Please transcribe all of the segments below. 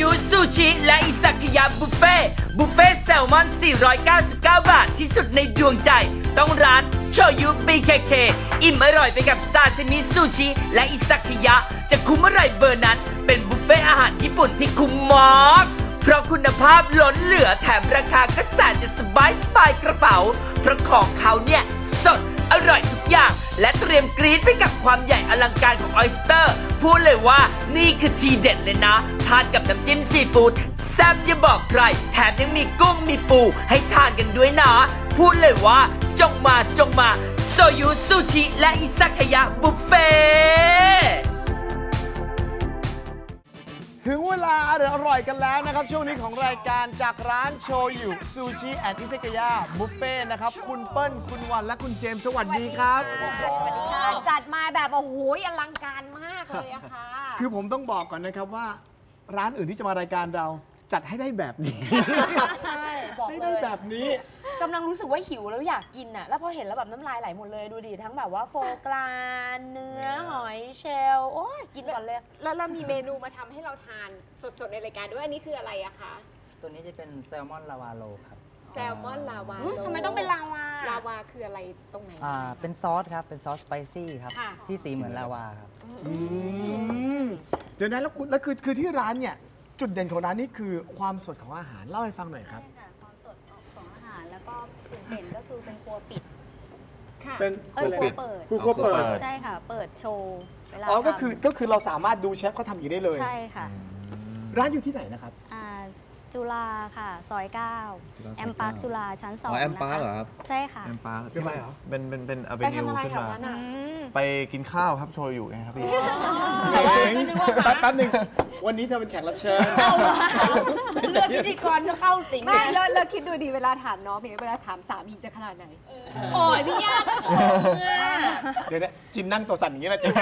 ยุซูชิและอิซากยะบุฟเฟ่ต์บุฟเฟ่ต์แซลมอน 499 บาทที่สุดในดวงใจ ต้องร้านโชยุ BKK อิ่มอร่อยไปกับซาซิมิซูชิ และอิซากยะ จะคุ้มอะไรเบอร์นั้น เป็นบุฟเฟ่ต์อาหารญี่ปุ่นที่คุ้มมากเพราะคุณภาพล้นเหลือแถมราคาก็แสนจะสบายสบายกระเป๋า เพราะของเขาเนี่ย สดอร่อยทุก อย่าง และเตรียมกรีดไปกับความใหญ่อลังการของออยสเตอร์ พูดเลยว่านี่คือทีเด็ดเลยนะ ทานกับน้ำจิ้มซีฟู้ดแซ่บอย่าบอกใคร แถมยังมีกุ้งมีปูให้ทานกันด้วยนะ พูดเลยว่าจงมาจงมาโซยุซูชิและอิซากายะบุ อร่อยอร่อยกันแล้วนะครับ ช่วงนี้ของรายการจากร้านโชยุซูชิแอนด์อิเซกายะบุฟเฟ่นะครับ คุณเปิ้ล คุณวันและคุณเจมส์สวัสดีครับค่ะจัดมาแบบ โอ้โหอลังการมากเลยอะค่ะ คือผมต้องบอกก่อนนะครับว่า ร้านอื่นที่จะมารายการเรา จัดให้ได้แบบนี้ ใช่บอกให้เลได้ยแบบนี้ กำลังรู้สึกว่าหิวแล้วอยากกินอะแล้วพอเห็นแล้วแบบน้ำลายไหลหมดเลยดูดิทั้งแบบว่าโฟกรานเนื้อหอยเชลล์โอ้ยกินก่อนเลย แล้วเรามีเมนูมาทำให้เราทานสดๆในรายการด้วยอันนี้คืออะไรอะคะตัวนี้จะเป็นแซลมอนลาวาโลครับแซลมอนลาวาอืมทำไมต้องเป็นลาวา ลาวาคืออะไรตรงไหน อ่าเป็นซอสครับ เป็นซอสสไปซี่ครับ ค่ะ ที่สีเหมือนลาวาครับ เดี๋ยวนะแล้วคุณแล้วคือคือที่ร้านเนี่ย จุดเด่นของร้านนี่คือความสดของอาหารเล่าให้ฟังหน่อยครับ ใช่ค่ะความสดของอาหารแล้วก็จุดเด่นก็คือเป็นครัวปิดค่ะเป็นเอ้ยครัวเปิดคือครัวเปิด ใช่ค่ะ เปิดโชว์เวลาอ๋อ ก็ทำคือก็คือเราสามารถดูเชฟเขาทำอย่างนี้ได้เลยใช่ค่ะร้านอยู่ที่ไหนนะครับ อ่า จุฬาค่ะซอยจุฬา9ซอยแอมปาร์คเก้า จุฬาชั้นสองอ๋อแอมปาร์คนะคะเหรอครับใช่ค่ะ แอมปาร์คเป็นไรเหรอ เป็นเป็นเป็นอเวไปนิวทำอะไรขึ้นแถวมานั้นอะไปกินข้าวครับโชว์อยู่ไงครับพี่แป๊บแป๊บหนึงวันนี้เธอเป็นแขกรับเชิญ เลือดพิธีกรก็เข้าสิงไม่แล้วแล้วคิดดูดีเวลาถามน้องเป็นไงเวลาถามสามีจะขนาดไหน โอ้ยพี่ย่าก็ชงอะเดี๋ยวนะจินนั่งตัวสั่นอย่างนี้นะจิน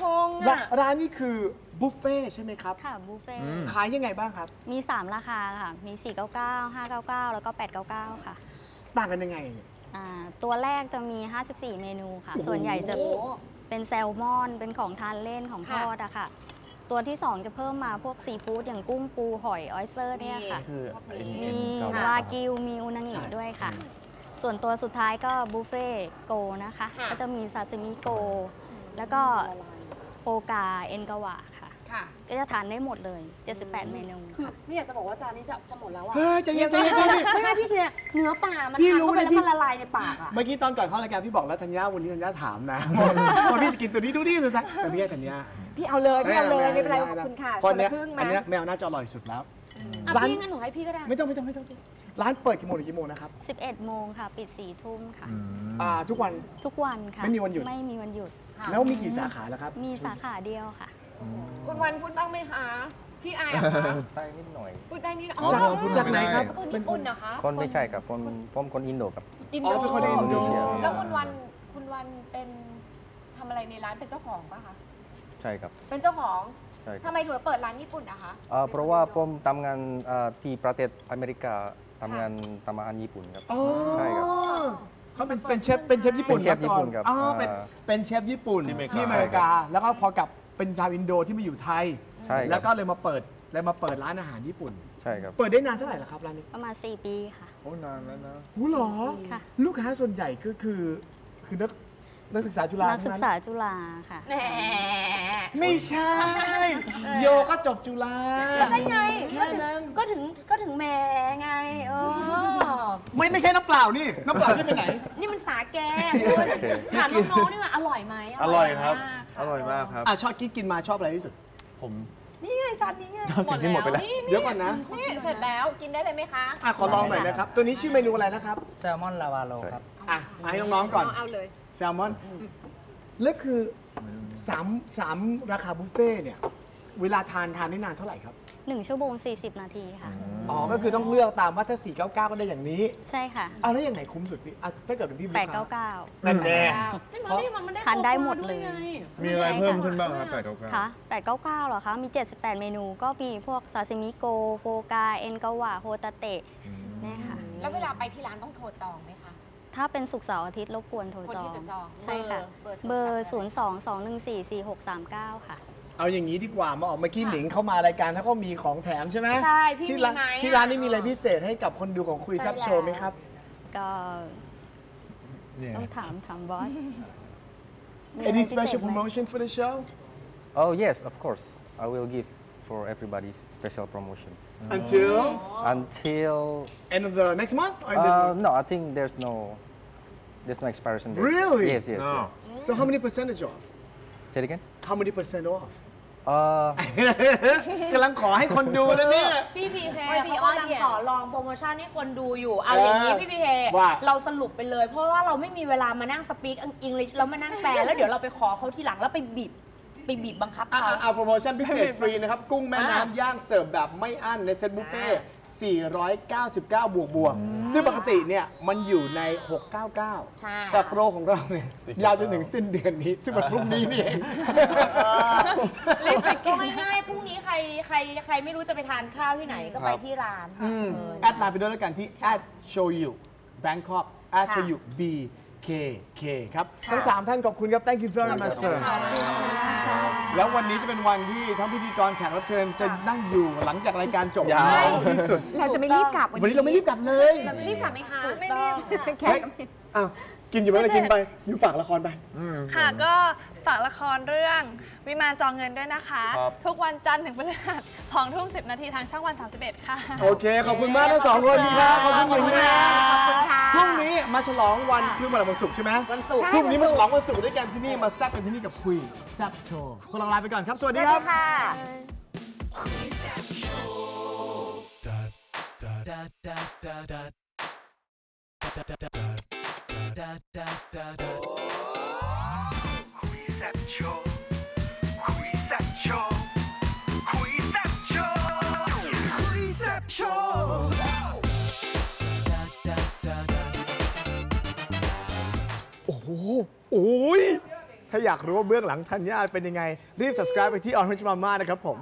ชงร้าอะร้านนี้คือ บุฟเฟ่ต์ใช่ไหมครับ ค่ะบุฟเฟ่ต์อืม ขายยังไงบ้างครับ มี 3 ราคาค่ะ มี 499 599 แล้วก็ 899 ค่ะต่างกันยังไง อ่าตัวแรกจะมี 54 เมนูค่ะ โอ้โห ส่วนใหญ่จะเป็นแซลมอน เป็นของทานเล่นของทค่ะ อดอะค่ะ ตัวที่ 2 จะเพิ่มมาพวกซีฟู้ดอย่างกุ้งปูหอยออยสเตอร์เนี่ยค่ะ คือไอ้นี่ มีเกาหลี วากิว มีอุนางิด้วยค่ะ ส่วนตัวสุดท้ายก็บุฟเฟ่โกนะคะ ค่ะ ก็จะมีซาซิมิโก แล้วก็โปกาเอ็นกาวะค่ะ ค่ะ ก็จะทานได้หมดเลย 78 เมนูคือค่ะไม่อยากจะบอกว่าจานนี้จะจะหมดแล้วอะเฮ้ยใจเย็นใจเย็นใจเย็นไม่ไม่พี่เทียเนื้อปลา มันพี่ทานรู้เข้าไปนะแล้วพี่มันละลายในปากอะเมื่อกี้ตอนก่อนเข้ารายการพี่บอกแล้วธัญญาวันนี้ธัญญาถามนะว่าพี่จะกินตัวนี้ดูดิสุดท้ายแต่พี่ให้ธัญญาพี่เอาเลยพี่เอาเลยไม่เป็นไรขอบคุณค่ะเพราะเนี้ยคละครึ่งอันเนี้ยนะแมวน่าจะอร่อยสุดแล้วอะร้านพี่งั้นหนูให้พี่ก็ได้ ไม่ต้องไม่ต้องไม่ต้องร้านเปิดกี่โมงถึงกี่โมงนะครับ 11 โมงค่ะ ปิด4ทุ่มค่ะอืมอ่าทุกวัน ทุกวันค่ะ ไม่มีวันหยุด ไม่มีวันหยุด แล้วมีกี่สาขาแล้วครับ มีสาขาเดียวค่ะ คุณวันพูดบ้างไหมคะที่อายอะคะใต้นิดหน่อย พูดได้นี่นะจากจากไหนครับคนเป็นญี่ปุ่นนะคะคนไม่ใช่กับคนผมคนอินโดครับอินอ๋โดอเป็นคนอินโดแล้วคุณวันคุณวันเป็นทำอะไรในร้านเป็นเจ้าของปะคะใช่ครับ เป็นเจ้าของใช่คทำรับไมถึงเปิดร้านญี่ปุ่นนะคะเอ่อเพราะว่าผมทำงานเอ่อที่ประเทศอเมริกาทำงานทำอาหารญี่ปุ่นครับอ๋อใช่ครับเขาเป็นเป็นเชฟเป็นเชฟญี่ปุ่นเป็นเชฟญี่ปุ่นครับอ๋อเป็นอ่าเป็นเชฟญี่ปุ่นที่อเมริกาที่อเมริกาแล้วก็พอกลับ เป็นชาวอินโดที่มาอยู่ไทย ใช่คแล้รัวบก็เลยมาเปิดเลยมาเปิดร้านอาหารญี่ปุ่น ใช่ครับ เปิดได้นานเท่าไหร่ละครับร้านนี้ประมาณ 4 ปีค่ะ โอ้นานแล้วนะ หูหรอ ค่ะ ลูกค้าส่วนใหญ่ก็คือคือนักนักศึกษาจุฬานักศึทั้กงษานั้นจุฬาค่ะ แหมไม่ใช่ โยก็จบจุฬาก็ใช่ไงแค่นั้น ก็ถึงก็ถึงแหมไงเออไม่ไม่ใช่น้ำเปล่านี่ น้ำเปล่าที่ไปไหน นี่มันสาแกคุณถามน้องๆนี่ว่าอร่อยไหมอร่อยครับ มาก อร่อยมากครับ อะชอบกินกินมาชอบอะไรที่สุด ผม นี่ไงจานนี้ไงชอบสิ่งที่หมดไปแล้ว เดี๋ยวก่อนนะ นี่เสร็จแล้วกินได้เลยไหมคะอะขอลองหน่อยนะครับ ตัวนี้ชื่อเมนูอะไรนะครับ แซลมอนลาวาโลครับ อะมาให้น้องๆก่อน เอาเลย แซลมอน แล้วคือสามสามราคาบุฟเฟ่ต์เนี่ย เวลาทานทานได้นานเท่าไหร่ครับ 1 ชั่วโมง 40 นาทีค่ะ อ๋อ ก็คือต้องเลือกตามว่าถ้า 499 ก็ได้อย่างนี้ใช่ค่ะ เอาแล้วอย่างไหนคุ้มสุดพี่อะถ้าเกิดเป็นพี่บุ๊คครับ899 นั่นแน่นี่มันนี่มันมันได้ทานได้หมดเลยครบถ้วนวไงมีอะไรเพิ่มขึ้นบ้างครับแปดเก้าเก้าค่ะ 899เหรอคะ มี 78 เมนู ก็มีพวกซาซิมิโก โฟกา เอ็นกาวะ โฮตาเตะเนี่ยค่ะ แล้วเวลาไปที่ร้านต้องโทรจองไหมคะ ถ้าเป็นสุกร์เสาร์อาทิตย์รบกวนโทรคนจอที่งจะจองใช่ค่ะ เบอร์เบอร์โทศัพท์0 2 2 1 4 4 6 3 9 ค่ะ เอาอย่างนี้ดีกว่ามาออกเมื่อกี้หนิงเข้ามารายการถ้าก็มีของแถมใช่ไหมใช่พี่ที่มีร้านไหมที่ร้านนี้มีอะไรพิเศษให้กับคนดูของคุยแซับใช่แล้วโชว์ไหมครับ ก็เนี่ย ต้องถามถามบอสมี Any อะไรพิเศษ special ไหม promotion for the show Oh yes, of course. I will give for everybody special promotion until until end of the next month or this uh, month? no. I think there's no there's no expiration date. Really? Yes, yes. No. yes. so how many percentage off Say it again. how many percent off Uh, กำลังขอให้คนดูแล้วเนี่ย พี่พีเค For the เขากำลัง audience ต่อรองโปรโมชั่นให้คนดูอยู่ เอาอย่างนี้เออพี่พีเคว่าเราสรุปไปเลย เพราะว่าเราไม่มีเวลามานั่งสปีกอังกฤษแล้วมานั่งแปล แล้วเดี๋ยวเราไปขอเขาทีหลังแล้วไปบีบ ไปบีบบังคับอะเขา อะเอาโปรโมชั่นพิเศษฟรีนะครับ กุ้งแม่น้ำย่างเสิร์ฟแบบไม่อั้นในเซ็ตบุฟเฟ่ต์499 บวกบวกๆซึ่งปกติเนี่ยมันอยู่ใน 699 ใช่ แต่โปรของเราเนี่ยยาวจนถึงสิ้นเดือนนี้ ซึ่งมันพรุ่งนี้นี่เอง รีบไปกินง่ายๆพรุ่งนี้ใครใครใครไม่รู้จะไปทานข้าวที่ไหนก็ไปที่ร้านอืมเออ แอดไลน์ไปด้วยแล้วกันที่ at show you Bangkok at show you B K K ครับ ทั้ง 3 ท่านขอบคุณครับ thank you very much sir แล้ววันนี้จะเป็นวันที่ทั้งพิธีกรแขกรับเชิญจะนั่งอยู่หลังจากรายการจบยาวยาวที่สุด เราจะไม่รีบกลับวันนี้เราไม่รีบกลับเลย เราไม่รีบกลับไหมคะ ไม่รีบค่ะเฮ้ยอ้าว กินอยู่ไหมล่ะกินไปอยู่ฝากละครไปอืมค่ะก็ฝากละครเรื่องวิมานจองเงินด้วยนะคะ ครับ ทุกวันจันทร์ถึงพฤหัสสองทุ่มสินาทีทางช่องวัน 31 ค่ะ โอเค ขอบคุณมากทั้งสองคนครับขอบคุณหนึ่งนะขอบคุณค่ะพรุ่งนี้มาฉลองวันพรุ่งวันวันศุกร์ใช่ไหมวันศุกร์ พรุ่งนี้มาฉลองวันศุกร์ด้วยกันที่นี่มาแซ่บกันที่นี่กับคุยแซ่บโชว์พวกเราลาไปก่อนครับ สวัสดีครับ ค่ะ คุยแซ่บโชว์คุยแซ่บโชว์คุยแซ่บโชว์คุยแซ่บโชว์โอ้โหโอ้ยถ้าอยากรู้ว่าเบื้องหลังธัญญาเป็นยังไง รีบ subscribe ไปที่ Orange Mama นะครับผม